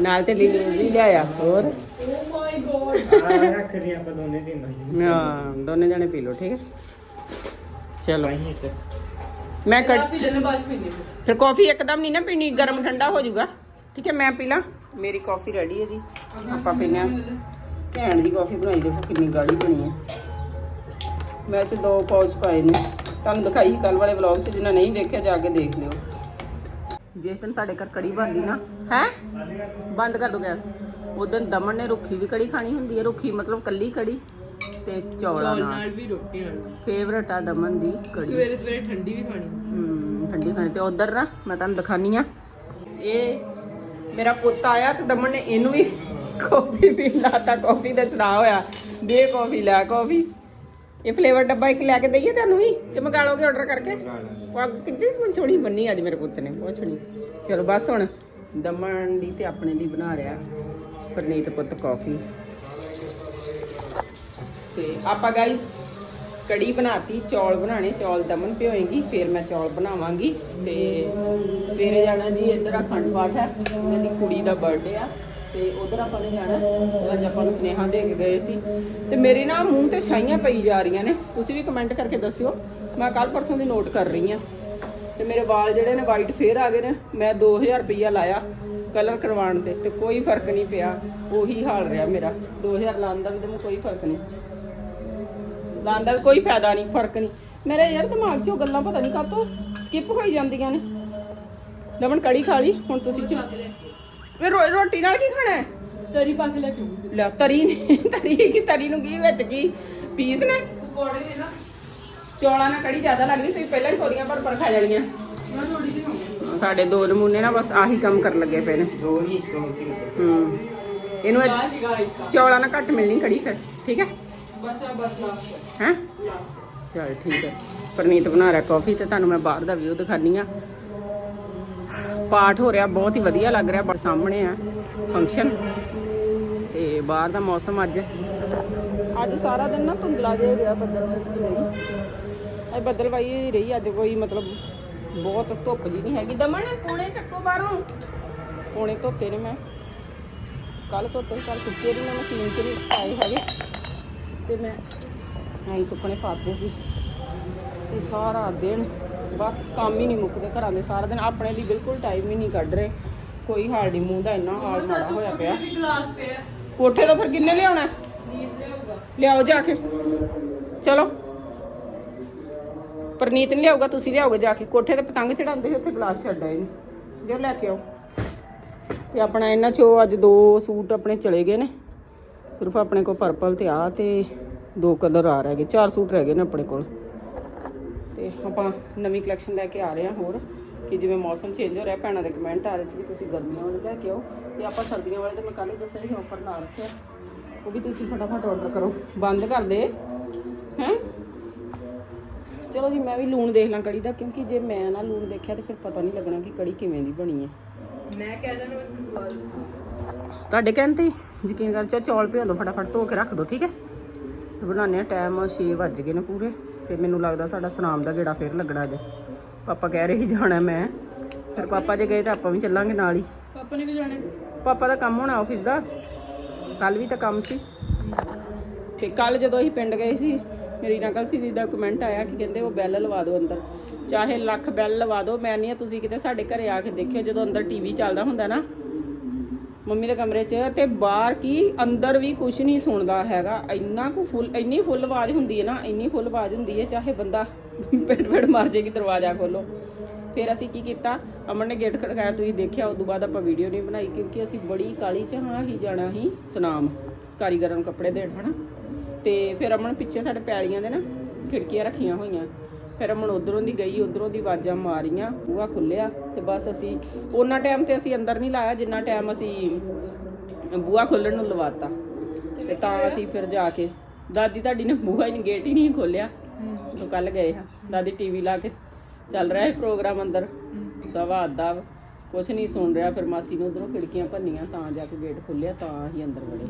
ਨਾਲ ਤੇ ਲਈ ਵੀ ਲਿਆਇਆ ਹੋਰ? ਓ ਮਾਈ ਗੋਡ ਆ ਰੱਖ ਲਈ ਆਪਾਂ ਦੋਨੇ ਦਿਨ ਹਾਂ ਦੋਨੇ ਜਣੇ ਪੀ ਲਓ ਠੀਕ ਹੈ? ਚਲੋ। ਵਹੀਂ ਚ ਮੈਂ ਕੱਢ ਪੀ ਲੈਣਾ ਬਾਅਦ ਪੀਣੀ ਫਿਰ। ਕਾਫੀ ਇੱਕਦਮ ਨਹੀਂ ਨਾ ਪੀਣੀ ਗਰਮ ਠੰਡਾ ਹੋ ਜਾਊਗਾ। ਠੀਕ ਹੈ ਮੈਂ ਪੀ ਲਾਂ। ਮੇਰੀ ਕਾਫੀ ਰੈਡੀ ਹੈ ਜੀ। ਆਪਾਂ ਪੀਨੇ ਆ ਘੈਂਟ ਦੀ ਕਾਫੀ ਬਣਾਈ ਦੇਖੋ ਕਿੰਨੀ ਗਾੜੀ ਬਣੀ ਹੈ। ਮੈਂ ਚ ਦੋ ਪਾਉਚ ਪਾਏ ਨੇ। ਤੁਹਾਨੂੰ ਦਿਖਾਈ ਕੱਲ ਵਾਲੇ ਵਲੌਗ 'ਚ ਜਿਨ੍ਹਾਂ ਨਹੀਂ ਦੇਖਿਆ ਜਾ ਕੇ ਦੇਖ ਲਿਓ। ਜਿਸ ਦਿਨ ਸਾਡੇ ਘਰ ਕੜੀ ਬਣਦੀ ਨਾ ਹੈ? ਬੰਦ ਕਰ ਦੋ ਗੈਸ। ਉਦੋਂ ਦਮਨ ਨੇ ਰੁੱਖੀ ਵੀ ਕੜੀ ਖਾਣੀ ਹੁੰਦੀ ਹੈ ਰੁੱਖੀ ਮਤਲਬ ਕੱਲੀ ਕੜੀ। ਤੇ ਚੌਲਾਂ ਚੌਲ ਨਾਲ। ਨਾਲ ਵੀ ਰੋਟੀ ਨਾਲ ਫੇਵਰਟ ਆ ਦਮਨ ਦੀ ਕੜੀ। ਸਵੇਰੇ ਸਵੇਰੇ ਠੰਡੀ ਵੀ ਖਾਣੀ। ਹਮ, ਠੰਡੀ ਖਾਣੀ। ਤੇ ਉਧਰ ਨਾ ਮੈਂ ਤੁਹਾਨੂੰ ਦਿਖਾਨੀ ਆ। ਇਹ ਮੇਰਾ ਪੁੱਤ ਆਇਆ ਤੇ ਦਮਨ ਨੇ ਇਹਨੂੰ ਵੀ ਕਾਫੀ ਪੀਣ ਲਾਤਾ। ਕਾਫੀ ਦਾ ਚੜਾ ਹੋਇਆ। ਦੇ ਕਾਫੀ ਲੈ ਕਾਫੀ ਇਹ ਫਲੇਵਰ ਡੱਬਾ ਇੱਕ ਲੈ ਕੇ ਦਈਏ ਤੁਹਾਨੂੰ ਵੀ ਤੇ ਮੰਗਾ ਲਓਗੇ ਆਰਡਰ ਕਰਕੇ? ਪੱਗ ਕਿੱਡੀ ਸੋਹਣੀ ਬੰਨੀ ਅੱਜ ਮੇਰੇ ਪੁੱਤ ਨੇ ਬਹੁਤ ਸੋਹਣੀ ਚਲੋ ਬਸ ਹੁਣ ਦਮਨ ਦੀ ਤੇ ਆਪਣੇ ਲਈ ਬਣਾ ਰਿਹਾ ਪਰਨੀਤ ਪੁੱਤ ਕਾਫੀ ਤੇ ਆਪਾਂ ਗਾਈਸ ਕੜੀ ਬਣਾਤੀ, ਚੌਲ ਬਣਾਣੇ ਚੌਲ ਦਮਨ ਭਿਓਏਗੀ, ਫਿਰ ਮੈਂ ਚੌਲ ਬਣਾਵਾਂਗੀ ਤੇ ਸਵੇਰੇ ਜਾਣਾ ਜੀ ਇੱਧਰ ਅਖੰਡ ਪਾਠ ਹੈ ਉਹਨਾਂ ਦੀ ਕੁੜੀ ਦਾ ਬਰਥਡੇ ਆ ਤੇ ਉਧਰ ਆਪਾਂ ਨੇ ਜਾਣਾ, ਅੱਜ ਆਪਾਂ ਨੂੰ ਸੁਨੇਹਾ ਦੇ ਕੇ ਗਏ ਸੀ। ਤੇ ਮੇਰੇ ਨਾ ਮੂੰਹ ਤੇ ਛਾਈਆਂ ਪਈ ਜਾ ਰਹੀਆਂ ਨੇ, ਤੁਸੀਂ ਵੀ ਕਮੈਂਟ ਕਰਕੇ ਦੱਸਿਓ, ਮੈਂ ਕੱਲ ਪਰਸੋਂ ਦੀ ਨੋਟ ਕਰ ਰਹੀ ਆ ਤੇ ਮੇਰੇ ਵਾਲ ਜਿਹੜੇ ਨੇ ਵਾਈਟ ਫੇਰ ਆ ਗਏ ਨੇ, ਮੈਂ 2000 ਰੁਪਈਆ ਲਾਇਆ ਕਲਰ ਕਰਵਾਉਣ ਤੇ ਤੇ ਕੋਈ ਫ਼ਰਕ ਨਹੀਂ ਪਿਆ, ਉਹੀ ਹਾਲ ਰਿਹਾ ਮੇਰਾ 2000 ਲਾਉਣ ਦਾ ਵੀ ਤੇ ਮੈਨੂੰ ਕੋਈ ਫ਼ਰਕ ਨਹੀਂ। ਲਾਉਣ ਦਾ ਕੋਈ ਫਾਇਦਾ ਨਹੀਂ ਫ਼ਰਕ ਨਹੀਂ। ਮੇਰੇ ਯਾਰ ਦਿਮਾਗ 'ਚੋਂ ਗੱਲਾਂ ਪਤਾ ਨਹੀਂ ਕਾਤੋਂ ਸਕਿਪ ਹੋਈ ਜਾਂਦੀਆਂ ਨੇ। ਦਮਨ ਕੜੀ ਖਾ ਲਈ ਹੁਣ ਤੁਸੀਂ ਚ ਵੇ ਰੋ- ਰੋਟੀ ਨਾਲ ਕੀ ਖਾਣਾ ਹੈ? ਤਰੀ ਪਾ ਕੇ ਲੈ ਕੇ ਆਉਂਗੀ। ਲੈ ਤਰੀ ਨੇ ਤਰੀ ਕੀ ਤਰੀ ਨੂੰ ਕੀ ਵਿੱਚ ਕੀ ਪੀਸ ਨੇ? ਪਕੌੜੇ ਨੇ ਨਾ। ਚੌਲਾਂ ਨਾਲ ਕੜੀ ਜ਼ਿਆਦਾ ਲੱਗਦੀ ਤੁਸੀਂ ਪਹਿਲਾਂ ਹੀ ਥੋੜੀਆਂ ਭਰ ਭਰ ਖਾ ਜਾਣੀਆਂ। ਮੈਂ ਥੋੜੀ ਜਿਹੀ ਖਾਉਂਗੀ ਸਾਡੇ ਦੋ ਨਮੂਨੇ ਨਾ ਬਸ ਆਹੀ ਕੰਮ ਕਰਨ ਲੱਗੇ ਪਏ ਨੇ। ਦੋ ਨਹੀਂ ਇੱਕ ਹੋ ਸੀ। ਹੂੰ। ਇਹਨੂੰ ਇਹ ਆ ਸੀਗਾ ਇੱਕ। ਚੌਲਾਂ ਨਾਲ ਘੱਟ ਮਿਲਣੀ ਕੜੀ ਫਿਰ ਠੀਕ ਹੈ? ਹੈਂ? ਚਲ ਠੀਕ ਹੈ ਪਰਨੀਤ ਬਣਾ ਰਿਹਾ ਕਾਫੀ ਤੇ ਤੁਹਾਨੂੰ ਮੈਂ ਬਾਹਰ ਦਾ ਵਿਊ ਦਿਖਾਨੀ ਆ ਪਾਠ ਹੋ ਰਿਹਾ, ਬਹੁਤ ਹੀ ਵਧੀਆ ਲੱਗ ਰਿਹਾ, ਬੜ ਸਾਹਮਣੇ ਆ ਫੰਕਸ਼ਨ ਤੇ ਬਾਹਰ ਦਾ ਮੌਸਮ ਅੱਜ। ਅੱਜ ਸਾਰਾ ਦਿਨ ਨਾ ਧੁੰਦਲਾ ਜਿਹਾ ਰਿਹਾ ਬੱਦਲਵਾਈ ਰਹੀ ਅੱਜ ਬੱਦਲਵਾਈ ਹੀ ਰਹੀ, ਅੱਜ ਕੋਈ ਮਤਲਬ ਬਹੁਤ ਧੁੱਪ ਜੀ ਨਹੀਂ ਹੈਗੀ। ਦਮਨ, ਪੋਣੇ ਚੱਕੋ ਬਾਹਰੋਂ। ਪੋਣੇ ਧੋਤੇ ਨੇ ਮੈਂ। ਕੱਲ ਧੋਤੇ ਕੱਲ ਸੁੱਕੇ ਨਹੀਂ ਮੈਂ ਮਸ਼ੀਨ 'ਚ ਨਹੀਂ ਪਾਏ ਹੈਗੇ। ਤੇ ਮੈਂ ਐਂ ਸੁੱਕਣੇ ਪਾਤੇ ਸੀ। ਤੇ ਸਾਰਾ ਦਿਨ ਬਸ ਕੰਮ ਹੀ ਨਹੀਂ ਮੁੱਕਦੇ ਘਰਾਂ ਦੇ। ਸਾਰਾ ਦਿਨ ਆਪਣੇ ਲਈ ਬਿਲਕੁਲ ਟਾਈਮ ਹੀ ਨਹੀਂ ਕੱਢ ਰਹੇ। ਕੋਈ ਹਾਲ ਨਹੀਂ ਮੂੰਹ ਦਾ ਇੰਨਾ ਹਾਲ ਮਾੜਾ ਹੋਇਆ ਪਿਆ। ਕੋਠੇ ਤੋਂ ਫਿਰ ਕਿੰਨੇ ਲਿਆਉਣਾ? ਲਿਆਓ ਜਾ ਕੇ। ਚਲੋ। ਪਰਨੀਤ ਨੇ ਲਿਆਊਗਾ ਤੁਸੀਂ ਲਿਆਓਗੇ ਜਾ ਕੇ। ਕੋਠੇ ਤੇ ਪਤੰਗ ਚੜਾਉਂਦੇ ਸੀ ਉੱਥੇ ਗਲਾਸ ਛੱਡ ਆਏ ਨੇ। ਜੋ ਲੈ ਕੇ ਆਓ। ਤੇ ਆਪਣਾ ਇਹਨਾਂ ਚੋਂ ਅੱਜ ਦੋ ਸੂਟ ਆਪਣੇ ਚਲੇ ਗਏ ਨੇ। ਸਿਰਫ ਆਪਣੇ ਕੋਲ ਪਰਪਲ ਤੇ ਆ ਤੇ ਦੋ ਕਲਰ ਆ ਰਹਿ ਗਏ। ਚਾਰ ਸੂਟ ਰਹਿ ਗਏ ਨੇ ਆਪਣੇ ਕੋਲ। ਤੇ ਆਪਾਂ ਨਵੀਂ ਕਲੈਕਸ਼ਨ ਲੈ ਕੇ ਆ ਰਹੇ ਹਾਂ ਹੋਰ ਕਿ ਜਿਵੇਂ ਮੌਸਮ ਚੇਂਜ ਹੋ ਰਿਹਾ ਭੈਣਾਂ ਦੇ ਕਮੈਂਟ ਆ ਰਹੇ ਸੀ ਕਿ ਤੁਸੀਂ ਗਰਮੀਆਂ ਵਾਲੇ ਲੈ ਕੇ ਆਓ। ਤੇ ਆਪਾਂ ਸਰਦੀਆਂ ਵਾਲੇ ਤੇ ਮੈਂ ਕੱਲ੍ਹ ਹੀ ਦੱਸਿਆ ਸੀ ਆਫਰ ਲਾ ਰੱਖਿਆ। ਉਹ ਵੀ ਤੁਸੀਂ ਫਟਾਫਟ ਆਰਡਰ ਕਰੋ। ਬੰਦ ਕਰ ਦੇ। ਹੈ? ਚਲੋ ਜੀ ਮੈਂ ਵੀ ਲੂਣ ਦੇਖ ਲਾਂ ਕੜੀ ਦਾ ਕਿਉਂਕਿ ਜੇ ਮੈਂ ਨਾ ਲੂਣ ਦੇਖਿਆ ਤੇ ਫਿਰ ਪਤਾ ਨਹੀਂ ਲੱਗਣਾ ਕਿ ਕੜੀ ਕਿਵੇਂ ਦੀ ਬਣੀ ਹੈ। ਮੈਂ ਕਹਿ ਦੇਣਾ ਤੁਹਾਡੇ ਕਹਿਣ ਤੇ ਯਕੀਨ ਕਰ ਚੋ ਚੌਲ ਭਿਓ ਦਿਓ ਫਟਾਫਟ ਧੋ ਕੇ ਰੱਖ ਦਿਓ ਠੀਕ ਹੈ? ਤੇ ਬਣਾਉਂਦੇ ਆ ਟਾਈਮ 6 ਵੱਜ ਗਏ ਨੇ ਪੂਰੇ ਤੇ ਮੈਨੂੰ ਲੱਗਦਾ ਸਾਡਾ ਸਨਾਮ ਦਾ ਗੇੜਾ ਫੇਰ ਲੱਗਣਾ ਅੱਜ ਪਾਪਾ ਕਹਿ ਰਹੇ ਸੀ ਜਾਣਾ ਮੈਂ ਫਿਰ ਪਾਪਾ ਜੇ ਗਏ ਤਾਂ ਆਪਾਂ ਵੀ ਚੱਲਾਂਗੇ ਨਾਲ ਹੀ। ਪਾਪਾ ਨੇ ਵੀ ਜਾਣੇ? ਪਾਪਾ ਦਾ ਕੰਮ ਹੋਣਾ ਆਫਿਸ ਦਾ ਕੱਲ ਵੀ ਤਾਂ ਕੰਮ ਸੀ। ਤੇ ਕੱਲ ਜਦੋਂ ਅਸੀਂ ਪਿੰਡ ਗਏ ਸੀ ਮੇਰੀ ਨਕਲ ਸੀ ਦਾ ਕਮੈਂਟ ਆਇਆ ਕਿ ਕਹਿੰਦੇ ਉਹ ਬੈਲ ਲਵਾ ਦਿਓ ਅੰਦਰ। ਚਾਹੇ ਲੱਖ ਬੈਲ ਲਵਾ ਦਿਓ ਮੈਂ ਨਹੀਂ ਤੁਸੀਂ ਕਿਤੇ ਸਾਡੇ ਘਰੇ ਆ ਕੇ ਦੇਖਿਓ ਜਦੋਂ ਅੰਦਰ ਟੀਵੀ ਚੱਲਦਾ ਹੁੰਦਾ ਨਾ ਮੰਮੀ ਦੇ ਕਮਰੇ 'ਚ ਤੇ ਬਾਹਰ ਕੀ ਅੰਦਰ ਵੀ ਕੁਝ ਨਹੀਂ ਸੁਣਦਾ ਹੈਗਾ। ਇੰਨਾ ਕੁ ਫੁੱਲ, ਇੰਨੀ ਫੁੱਲ ਆਵਾਜ਼ ਹੁੰਦੀ ਹੈ ਨਾ, ਇੰਨੀ ਫੁੱਲ ਆਵਾਜ਼ ਹੁੰਦੀ ਹੈ, ਚਾਹੇ ਬੰਦਾ ਪਿੱਟ ਪਿੱਟ ਮਾਰ ਜੇ ਕਿ ਦਰਵਾਜ਼ਾ ਖੋਲੋ। ਫਿਰ ਅਸੀਂ ਕੀ ਕੀਤਾ, ਅਮਨ ਨੇ ਗੇਟ ਖੜਕਾਇਆ, ਤੁਸੀਂ ਦੇਖਿਆ, ਉਸ ਤੋਂ ਬਾਅਦ ਆਪਾਂ ਵੀਡੀਓ ਨਹੀਂ ਬਣਾਈ, ਕਿਉਂਕਿ ਅਸੀਂ ਬੜੀ ਕਾਲੀ ਚ ਹਾਂ ਹੀ ਜਾਣਾ ਹੀ ਸੁਨਾਮ, ਕਾਰੀਗਰਾਂ ਨੂੰ ਕੱਪੜੇ ਦੇਣ, ਹਨਾ। ਤੇ ਫਿਰ ਅਮਨ ਪਿੱਛੇ ਸਾਡੇ ਪੈਲੀਆਂ ਦੇ ਨਾ ਖਿੜਕੀਆਂ ਰੱਖੀਆਂ ਹੋਈਆਂ। ਫਿਰ ਅਮਨ ਉਧਰੋਂ ਦੀ ਗਈ, ਉਧਰੋਂ ਦੀ ਆਵਾਜ਼ਾਂ ਮਾਰੀਆਂ, ਬੂਹਾ ਖੁੱਲਿਆ ਤੇ ਬਸ ਅਸੀਂ ਉਹਨਾਂ ਟਾਈਮ ਤੇ ਅਸੀਂ ਅੰਦਰ ਨਹੀਂ ਲਾਇਆ, ਜਿੰਨਾ ਟਾਈਮ ਅਸੀਂ ਬੂਹਾ ਖੋਲਣ ਨੂੰ ਲਵਾਤਾ। ਤੇ ਤਾਂ ਅਸੀਂ ਫਿਰ ਜਾ ਕੇ, ਦਾਦੀ ਤੁਹਾਡੀ ਨੇ ਬੂਹਾ ਹੀ ਨਹੀਂ ਗੇਟ ਹੀ ਨਹੀਂ ਖੋਲਿਆ। ਤੋਂ ਕੱਲ ਗਏ ਹਾਂ ਦਾਦੀ ਟੀਵੀ ਲਾ ਕੇ ਚੱਲ ਰਿਹਾ ਹੈ ਪ੍ਰੋਗਰਾਮ ਅੰਦਰ। ਦਵਾ, ਦਵ, ਕੁਛ ਨਹੀਂ ਸੁਣ ਰਿਹਾ, ਫਿਰ ਮਾਸੀ ਨੇ ਉਧਰੋਂ ਖਿੜਕੀਆਂ ਭੰਨੀਆਂ, ਤਾਂ ਜਾ ਕੇ ਗੇਟ ਖੁੱਲਿਆ, ਤਾਂ ਹੀ ਅੰਦਰ ਵੜੇ।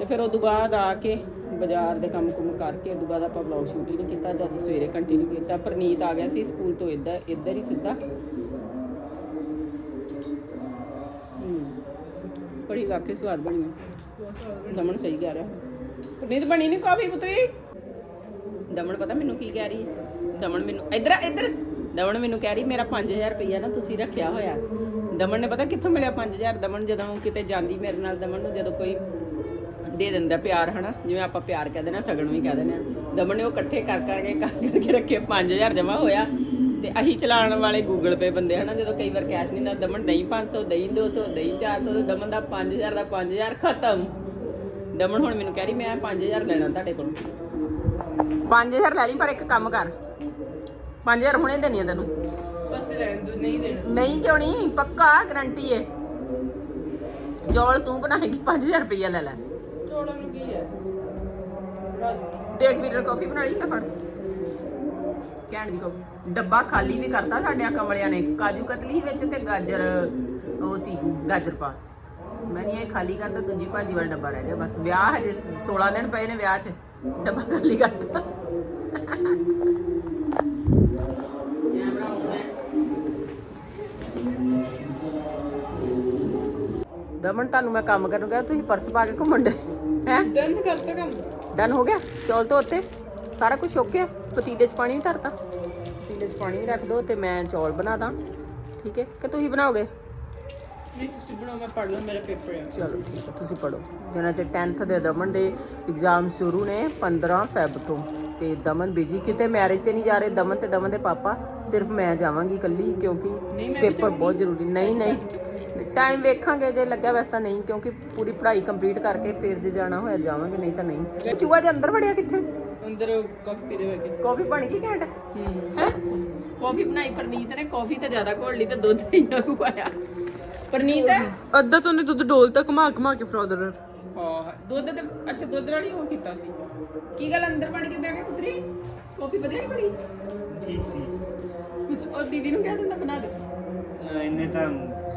ਤੇ ਫਿਰ ਉਦੋਂ ਬਾਅਦ ਆ ਕੇ ਬਾਜ਼ਾਰ ਦੇ ਕੰਮ ਕੁਮ ਕਰਕੇ, ਉਦੋਂ ਬਾਅਦ ਆਪਾਂ ਵਲੌਗ ਸ਼ੂਟ ਹੀ ਨਹੀਂ ਕੀਤਾ ਜਦ ਸਵੇਰੇ ਕੰਟੀਨਿਊ ਕੀਤਾ। ਪ੍ਰਨੀਤ ਆ ਗਿਆ ਸੀ ਸਕੂਲ ਤੋਂ ਇੱਧਰ ਇੱਧਰ ਹੀ ਸਿੱਧਾ। ਬੜੀ ਵਾਕਈ ਸਵਾਦ ਬਣੀ ਹੈ ਦਮਨ ਸਹੀ ਕਹਿ ਰਿਹਾ। ਪਰਨੀਤ ਬਣੀ ਨਹੀਂ ਕਾਫੀ ਪੁੱਤਰੀ? ਦਮਨ ਪਤਾ ਮੈਨੂੰ ਕੀ ਕਹਿ ਰਹੀ ਹੈ? ਦਮਨ ਮੈਨੂੰ, ਇੱਧਰ ਇੱਧਰ। ਦਮਨ ਮੈਨੂੰ ਕਹਿ ਰਹੀ, ਮੇਰਾ 5000 ਰੁਪਈਆ ਨਾ ਤੁਸੀਂ ਰੱਖਿਆ ਹੋਇਆ। ਦਮਨ ਨੇ ਪਤਾ ਕਿੱਥੋਂ ਮਿਲਿਆ 5000 ਦਮਨ ਜਦੋਂ ਕਿਤੇ ਜਾਂਦੀ ਮੇਰੇ ਨਾਲ, ਦਮਨ ਨੂੰ ਜਦੋਂ ਕੋਈ ਦੇ ਦਿੰਦਾ ਪਿਆਰ ਹਨਾ? ਜਿਵੇਂ ਆਪਾਂ ਪਿਆਰ ਕਹਿੰਦੇ ਨਾ ਸਗਣ ਵੀ ਕਹਿੰਦੇ ਨੇ ਦਮਨ ਨੇ ਉਹ ਇਕੱਠੇ ਕਰ ਕਰਕੇ ਕਰ ਕਰਕੇ ਰੱਖੇ 5000 ਜਮਾ ਹੋਇਆ। ਤੇ ਅਹੀ ਚਲਾਉਣ ਵਾਲੇ ਗੂਗਲ ਪੇ ਬੰਦੇ ਹਨਾ? ਜਦੋਂ ਕਈ ਵਾਰ ਕੈਸ਼ ਨਹੀਂ ਦਾ ਦਮਨ ਨਹੀਂ 500 ਨਹੀਂ 200 ਨਹੀਂ 400 ਤੇ ਦਮਨ ਦਾ 5000 ਦਾ 5000 ਖਤਮ। ਦਮਨ ਹੁਣ ਮੈਨੂੰ ਕਹਿ ਰਹੀ ਮੈਂ 5000 ਲੈਣਾ ਤੁਹਾਡੇ ਕੋਲੋਂ। 5000 ਲੈ ਲਈ ਪਰ ਇੱਕ ਕੰਮ ਕਰ। 5000 ਹੁਣੇ ਦੇਣੀ ਆ ਤੈਨੂੰ। ਬਸ ਰਹਿਣ ਦੋ ਨਹੀਂ ਦੇਣਾ। ਨਹੀਂ ਕਿਉਂ ਨਹੀਂ? ਪੱਕਾ ਗਰੰਟੀ ਏ। ਜੋਲ ਤੂੰ ਬਣਾਏਗੀ 5000 ਰੁਪਈਆ ਲੈ ਲੈ। ਚੋਲਾਂ ਨੂੰ ਕੀ ਹੈ? ਦੇਖ ਵੀਰ ਕਾਫੀ ਬਣਾ ਲਈ ਲੈ ਫੜ। ਕਹਿਣ ਦੀ ਕਾਫੀ ਡੱਬਾ ਖਾਲੀ ਵੀ ਕਰਤਾ ਸਾਡਿਆਂ ਕਮਲਿਆਂ ਨੇ। ਕਾਜੂ ਕਤਲੀ ਵਿੱਚ ਤੇ ਗਾਜਰ, ਉਹ ਸੀ, ਗਾਜਰ ਪਾ। ਮੈਂ ਨਹੀਂ ਇਹ ਖਾਲੀ ਕਰਤਾ, ਦੂਜੀ ਭਾਜੀ ਵਾਲਾ ਡੱਬਾ ਰਹਿ ਗਿਆ। ਬਸ ਵਿਆਹ ਹਜੇ 16 ਦਿਨ ਪਏ ਨੇ ਵਿਆਹ 'ਚ। ਡੱਬਾ ਖਾਲੀ ਕਰਤਾ। ਦਮਨ, ਤੁਹਾਨੂੰ ਮੈਂ ਕੰਮ ਕਰਨ ਗਿਆ ਤੁਸੀਂ ਪਰਸ ਪਾ ਕੇ ਘੁੰਮਣ ਦੇ ਹੈ? ਡਨ ਕਰਤਾ ਕੰਮ। ਡਨ ਹੋ ਗਿਆ? ਚੌਲ ਧੋਤੇ? ਸਾਰਾ ਕੁਝ ਹੋ? ਗਿਆ ਪਤੀਲੇ 'ਚ ਪਾਣੀ ਵੀ ਧਰਤਾ? ਪਤੀਲੇ 'ਚ ਪਾਣੀ ਵੀ ਰੱਖ ਦੋ ਤੇ ਮੈਂ ਚੌਲ ਬਣਾ ਦਾਂ। ਠੀਕ ਹੈ? ਕਿ ਤੁਸੀਂ ਬਣਾਓਗੇ? ਨਹੀਂ ਤੁਸੀਂ ਬਣਾਓ ਮੈਂ ਪੜ ਲਾਂ ਮੇਰਾ ਪੇਪਰ ਹੈ ਚਲੋ ਠੀਕ ਹੈ ਤੁਸੀਂ ਪੜੋ ਜਿਹਨਾਂ ਚ 10th ਦੇ ਦਮਨ ਦੇ ਐਗਜ਼ਾਮ ਸ਼ੁਰੂ ਨੇ 15 ਫੈਬ ਤੋਂ। ਤੇ ਦਮਨ ਬਿਜ਼ੀ ਕਿਤੇ ਮੈਰਿਜ ਤੇ ਨਹੀਂ ਜਾ ਰਹੇ ਦਮਨ ਤੇ ਦਮਨ ਦੇ ਪਾਪਾ ਸਿਰਫ ਮੈਂ ਜਾਵਾਂਗੀ ਇਕੱਲੀ ਕਿਉਂਕਿ ਪੇਪਰ ਬਹੁਤ ਜ਼ਰੂਰੀ ਨਹੀਂ ਨਹੀਂ। ਟਾਈਮ ਵੇਖਾਂਗੇ ਜੇ ਲੱਗਿਆ ਵੈਸੇ ਤਾਂ ਨਹੀਂ ਕਿਉਂਕਿ ਪੂਰੀ ਪੜ੍ਹਾਈ ਕੰਪਲੀਟ ਕਰਕੇ ਫਿਰ ਜੇ ਜਾਣਾ ਹੋਇਆ ਜਾਵਾਂਗੇ ਨਹੀਂ ਤਾਂ ਨਹੀਂ। ਚੂਹਾ ਦੇ ਅੰਦਰ ਵੜਿਆ ਕਿੱਥੇ? ਅੰਦਰ ਕਾਫੀ ਪੀ ਰਹੇ ਹੋਗੇ। ਕਾਫੀ ਬਣ ਗਈ ਘੈਂਟ? ਹੂੰ। ਕਾਫੀ ਬਣਾਈ ਪਰਨੀਤ ਨੇ ਕਾਫੀ ਤਾਂ ਜ਼ਿਆਦਾ ਘੋਲ ਲਈ ਤੇ ਦੁੱਧ ਇੰਨਾ ਕੁ ਪਾਇਆ ਪਰਨੀਤ ਅੱਧਾ ਤੋਂ ਨੇ ਦੁੱਧ ਡੋਲ ਤੱਕ ਘੁਮਾ ਘੁਮਾ ਕੇ ਫਰੋਦਰ ਹਾਂ ਦੁੱਧ ਤੇ ਅੱਛਾ ਦੁੱਧ ਨਾਲ ਹੀ ਉਹ ਕੀਤਾ ਸੀ। ਕੀ ਗੱਲ ਅੰਦਰ ਵੜ ਕੇ ਬਹਿ ਕੇ ਪੁੱਤਰੀ ਕਾਫੀ ਵਧੀਆ ਬਣੀ? ਠੀਕ ਸੀ। ਉਸ ਉਹ ਦੀਦੀ ਨੂੰ ਕਹਿ ਦਿੰਦਾ ਬਣਾ ਦੇ। ਇਹਨੇ ਤਾਂ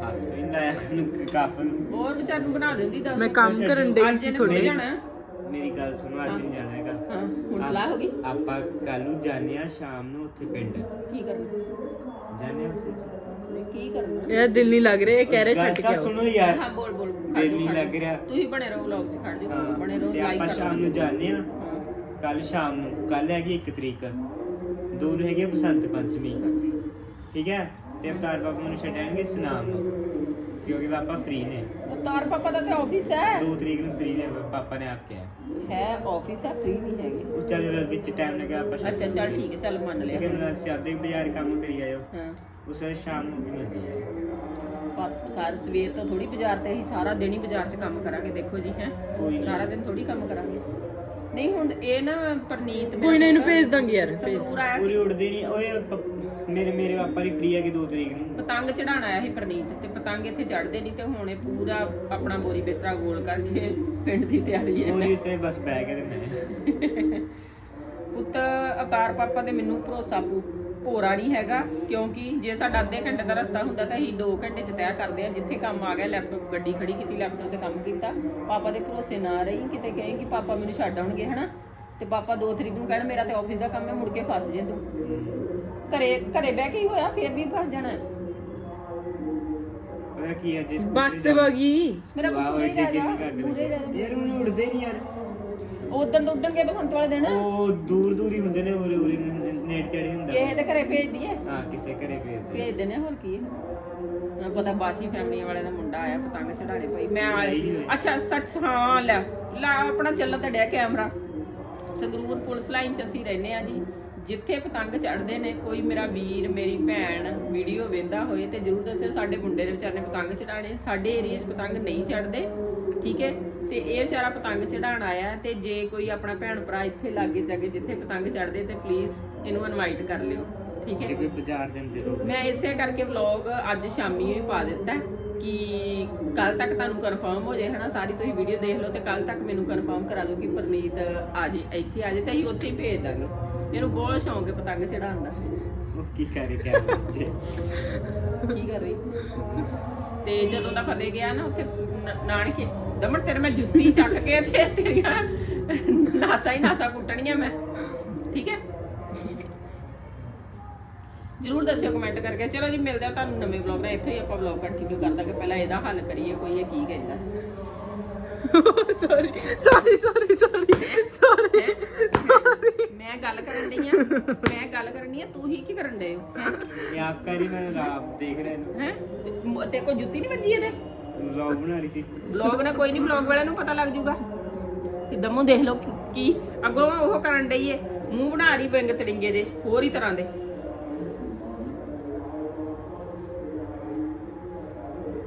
ਹੱਥ ਵੀ ਨੀ ਲਾਇਆ ਨੂੰ ਕੱਪ ਨੂੰ ਹੋਰ ਵਿਚਾਰ ਨੂੰ ਬਣਾ ਦਿੰਦੀ ਦੱਸ। ਮੈਂ ਕੰਮ ਕਰਨ ਡਈ ਅੱਜ ਸੀ ਇਹਨੇ ਥੋੜੇ ਥੋੜੇ ਜਾਣਾ। ਹੈ। ਮੇਰੀ ਗੱਲ ਸੁਣੋ ਅੱਜ ਨਹੀਂ ਜਾਣਾ ਹੈਗਾ। ਹਾਂ ਹੁਣ ਸਲਾਹ ਹੋ ਗਈ। ਆਪਾਂ ਕੱਲ ਨੂੰ ਜਾਂਦੇ ਆ ਸ਼ਾਮ ਨੂੰ ਉੱਥੇ ਪਿੰਡ। ਕੀ ਕਰਨਾ? ਜਾਂਦੇ ਆ ਅਸੀਂ। ਨਹੀਂ, ਕੀ ਕਰਨਾ? ਇਹ ਦਿਲ ਨਹੀਂ ਲੱਗ ਰਿਹਾ ਇਹ ਕਹਿ ਰਹੇ ਗੱਲ ਛੱਡ ਤਾਂ ਕੇ ਆਓ। ਸੁਣੋ ਯਾਰ। ਹਾਂ ਬੋਲ ਬੋਲ ਖੜ ਦਿਲ ਜਾਓ, ਨਹੀਂ ਖੜ ਲੱਗ ਜਾਓ। ਰਿਹਾ। ਤੁਸੀਂ ਬਣੇ ਰਹੋ ਵਲੌਗ 'ਚ ਖੜ ਜਾਓ ਹਾਂ ਬਣੇ ਰਹੋ ਤੇ ਲਾਈਕ ਆਪਾਂ ਕਰੋ ਸ਼ਾਮ ਨੂੰ ਜਾਂਦੇ ਆ ਕੱਲ ਸ਼ਾਮ ਨੂੰ। ਕੱਲ ਹੈਗੀ 1 ਤਰੀਕ। ਦੋ ਨੂੰ ਹੈਗੀ ਆ ਬਸੰਤ ਪੰਚਮੀ। ਠੀਕ ਹੈ? ਤੇ ਅਵਤਾਰ ਬਾਬਾ ਮੈਨੂੰ ਛੱਡਣਗੇ ਸੁਨਾਮ ਕਿਉਂਕਿ ਪਾਪਾ ਫ੍ਰੀ ਨੇ। ਅਵਤਾਰ ਪਾਪਾ ਦਾ ਤੇ ਆਫਿਸ ਹੈ? 2 ਤਰੀਕ ਨੂੰ ਫ੍ਰੀ ਨੇ ਪਾਪਾ ਨੇ ਆਪ ਕਿਹਾ। ਹੈ ਆਫਿਸ ਹੈ ਫ੍ਰੀ ਨਹੀਂ ਹੈਗੇ। ਉਹ ਚੱਲ ਵਿੱਚ ਟਾਈਮ ਲੱਗਾ ਆਪਾਂ ਅੱਛਾ ਚੱਲ। ਠੀਕ ਹੈ ਚੱਲ ਮੰਨ ਲਿਆ। ਹੈ ਨਾ ਸਿਆਦੇ ਬਾਜ਼ਾਰ ਕੰਮ ਕਰੀ ਆਇਓ। ਹਾਂ। ਉਸ ਵੇਲੇ ਸ਼ਾਮ ਨੂੰ ਵੀ ਮਿਲਦੀ ਹੈ ਸਾਰ ਸਵੇਰ ਤੋਂ ਥੋੜੀ ਬਾਜ਼ਾਰ ਤੇ ਅਸੀਂ ਸਾਰਾ ਦਿਨ ਹੀ ਬਾਜ਼ਾਰ 'ਚ ਕੰਮ ਕਰਾਂਗੇ ਦੇਖੋ ਜੀ ਹੈ। ਕੋਈ ਨਹੀਂ। ਸਾਰਾ ਦਿਨ ਥੋੜੀ ਕੰਮ ਕਰਾਂਗੇ। ਨਹੀਂ ਹੁਣ ਇਹ ਨਾ ਪਰਨੀਤ ਕੋਈ ਨਾ ਇਹਨੂੰ ਭੇਜ ਦਾਂਗੇ ਯਾਰ ਪੂਰੀ ਉੱਡਦੀ ਨਹੀਂ ਓਏ ਮੇਰੇ ਮੇਰੇ ਪਾਪਾ ਦੀ ਫ੍ਰੀ ਹੈਗੀ 2 ਤਰੀਕ ਨੂੰ। ਪਤੰਗ ਚੜਾਉਣ ਆਇਆ ਸੀ ਪਰਨੀਤ ਤੇ ਪਤੰਗ ਇੱਥੇ ਚੜਦੇ ਨਹੀਂ ਤੇ ਹੁਣ ਇਹ ਪੂਰਾ ਆਪਣਾ ਬੋਰੀ ਬਿਸਤਰਾ ਗੋਲ ਕਰਕੇ ਪਿੰਡ ਦੀ ਤਿਆਰੀ ਹੈ। ਪੂਰੀ ਉਸੇ ਬਸ ਬੈ ਕੇ ਤੇ ਮੈਂ। ਪੁੱਤ ਅਵਤਾਰ ਪਾਪਾ ਤੇ ਮੈਨੂੰ ਭਰੋਸਾ ਪੂ- ਭੋਰਾ ਨਹੀਂ ਹੈਗਾ ਕਿਉਂਕਿ ਜੇ ਸਾਡਾ ਅੱਧੇ ਘੰਟੇ ਦਾ ਰਸਤਾ ਹੁੰਦਾ ਤਾਂ ਅਸੀਂ 2 ਘੰਟੇ ਚ ਤੈਅ ਕਰਦੇ ਆ ਜਿੱਥੇ ਕੰਮ ਆ ਗਿਆ ਲੈਪਟਾਪ ਗੱਡੀ ਖੜੀ ਕੀਤੀ ਲੈਪਟਾਪ ਤੇ ਕੰਮ ਕੀਤਾ। ਪਾਪਾ ਦੇ ਭਰੋਸੇ ਨਾ ਰਹੀ ਕਿਤੇ ਕਹੇ ਕਿ ਪਾਪਾ ਮੈਨੂੰ ਛੱਡ ਆਉਣਗੇ ਹਨਾ? ਤੇ ਪਾਪਾ 2 ਤਰੀਕ ਨੂੰ ਕਹਿਣ ਮੇਰਾ ਤੇ ਆਫਿਸ ਦਾ ਕੰਮ ਹੈ ਮੁੜ ਕੇ ਫਸ ਜੇ ਤੂੰ। ਘਰੇ ਘਰੇ ਬਹਿ ਕੇ ਹੀ ਹੋਇਆ ਫੇਰ ਵੀ ਫਸ ਜਾਣਾ। ਹੈ। ਪਤਾ ਕੀ ਹੈ ਜਿਸ ਬਸ ਤੇ ਵਗੀ। ਮੇਰਾ ਵਾਹ ਪੁੱਤ ਐਡੀ ਨਹੀਂ ਕਿੰਨੀ ਹੈਗਾ ਪੂਰੇ ਕੱਗ ਯਾਰ ਉਹਨੂੰ ਉੱਡਦੇ ਨਹੀਂ ਯਾਰ। ਉਦੋਂ ਤੋਂ ਉੱਡਣਗੇ ਬਸੰਤ ਵਾਲੇ ਦਿਨ। ਉਹ ਦੂਰ ਦੂਰ ਹੀ ਹੁੰਦੇ ਨੇ ਉਰੇ ਉਰੇ ਨੇੜ ਤੇੜੇ ਹੁੰਦਾ। ਕਿਸੇ ਦੇ ਘਰੇ ਭੇਜ ਦਈਏ। ਹਾਂ ਕਿਸੇ ਘਰੇ ਭੇਜ ਦੇ ਭੇਜ ਦਿੰਦੇ ਆ, ਹੋਰ ਕੀ। ਹੈ ਮੈਨੂੰ ਪਤਾ ਬਾਸੀ ਫੈਮਲੀਆਂ ਵਾਲਿਆਂ ਦਾ ਮੁੰਡਾ ਆਇਆ ਪਤੰਗ ਚੜਾਣੇ ਭਾਈ। ਮੈਂ ਆ- ਅੱਛਾ ਸੱਚ ਹਾਂ ਲੈ। ਲੈ ਆਪਣਾ ਚੱਲਣ ਤਾਂ ਡਿਆ ਕੈਮਰਾ। ਸੰਗਰੂਰ ਪੁਲਿਸ ਲਾਈਨ 'ਚ ਅਸੀਂ ਰਹਿੰਦੇ ਆ ਜੀ। ਜਿੱਥੇ ਪਤੰਗ ਚੜਦੇ ਨੇ ਕੋਈ ਮੇਰਾ ਵੀਰ ਮੇਰੀ ਭੈਣ ਵੀਡੀਓ ਵੇਂਦਾ ਹੋਏ ਤੇ ਜਰੂਰ ਦੱਸਿਓ ਸਾਡੇ ਮੁੰਡੇ ਦੇ ਵਿਚਾਰੇ ਨੇ ਪਤੰਗ ਚੜਾਣੇ ਸਾਡੇ ਏਰੀਆ 'ਚ ਪਤੰਗ ਨਹੀਂ ਚੜਦੇ ਠੀਕ ਹੈ? ਤੇ ਇਹ ਵਿਚਾਰਾ ਪਤੰਗ ਚੜਾਣ ਆਇਆ ਤੇ ਜੇ ਕੋਈ ਆਪਣਾ ਭੈਣ ਭਰਾ ਇੱਥੇ ਲਾਗੇ ਜਾਗੇ ਜਿੱਥੇ ਪਤੰਗ ਚੜਦੇ ਤੇ ਪਲੀਜ਼ ਇਹਨੂੰ ਇਨਵਾਈਟ ਕਰ ਲਿਓ ਠੀਕ ਹੈ? ਜੇ ਕੋਈ ਬਾਜ਼ਾਰ ਦੇ ਅੰਦਰ ਹੋਵੇ। ਮੈਂ ਇਸੇ ਕਰਕੇ ਵਲੌਗ ਅੱਜ ਸ਼ਾਮੀ ਹੀ ਪਾ ਦਿੱਤਾ ਹੈ ਕਿ ਕੱਲ ਤੱਕ ਤੁਹਾਨੂੰ ਕਨਫਰਮ ਹੋ ਜਾਏ ਹਨਾ? ਸਾਰੀ ਤੁਸੀਂ ਵੀਡੀਓ ਦੇਖ ਲਓ ਤੇ ਕੱਲ ਤੱਕ ਮੈਨੂੰ ਕਨਫਰਮ ਕਰਾ ਦਿਓ ਕਿ ਪ੍ਰਨੀਤ ਆ ਜੇ ਇੱਥੇ ਆ ਜੇ ਤੇ ਅਸੀਂ ਉੱਥੇ ਹੀ ਭੇਜ ਦਾਂਗੇ। ਇਹਨੂੰ ਬਹੁਤ ਸ਼ੌਂਕ ਹੈ ਪਤੰਗ ਚੜਾਉਣ ਦਾ। ਉਹ ਕੀ ਕਰੇ ਕੈਮਰੇ 'ਚ ਕੀ ਕਰ ਰਹੀ? ਤੇ ਜਦੋਂ ਦਾ ਫਤਿਹ ਗਿਆ ਨਾ ਉੱਥੇ ਨ- ਨਾਨਕੇ ਦਮਨ ਤੇਰੇ ਮੈਂ ਜੁੱਤੀ ਚੱਕ ਕੇ ਤੇ ਤੇਰੀਆਂ ਨਾਸਾ ਹੀ ਨਾਸਾ ਕੁੱਟਣੀਆਂ ਮੈਂ। ਠੀਕ ਹੈ? ਜਰੂਰ ਦੱਸਿਓ ਕਮੈਂਟ ਕਰਕੇ। ਚਲੋ ਜੀ ਮਿਲਦੇ ਆ ਤੁਹਾਨੂੰ ਨਵੇਂ ਵਲੌਗ ਨਾਲ। ਇੱਥੇ ਹੀ ਆਪਾਂ ਵਲੌਗ ਕੰਟੀਨਿਊ ਕਰ ਦਾਂਗੇ। ਪਹਿਲਾਂ ਇਹਦਾ ਹੱਲ ਕਰੀਏ ਕੋਈ ਇਹ ਕੀ ਕਹਿੰਦਾ। Sorry sorry sorry sorry sorry ਮੈਂ ਗੱਲ ਕਰਨ ਡਈ ਆ। ਮੈਂ ਗੱਲ ਕਰਨ ਆ ਤੂੰ ਹੀ ਕੀ ਕਰਨ ਡਏ ਹੋ ਇਹ ਆਪ ਕਰੀ ਮੈਂ ਰਾਤ ਦੇਖ ਰਿਹਾ ਨੂੰ ਹੈ? ਤੇ ਕੋਈ ਜੁੱਤੀ ਨਹੀਂ ਵੱਜੀ ਇਹਦੇ? ਵਲੌਗ ਬਣਾ ਰਹੀ ਸੀ। ਬਲੌਗ ਨਾ ਕੋਈ ਨਹੀਂ ਬਲੌਗ ਵਾਲਿਆਂ ਨੂੰ ਪਤਾ ਲੱਗ ਜੂਗਾ। ਕਿ ਦਮੂ ਦੇਖ ਲਓ ਕੀ- ਕੀ ਅੱਗੋਂ ਉਹ ਕਰਨ ਡਈ ਏ। ਮੂੰਹ ਬਣਾ ਰਹੀ ਵਿੰਗ ਤੜਿੰਗੇ ਦੇ ਹੋਰ ਹੀ ਤਰ੍ਹਾਂ ਦੇ।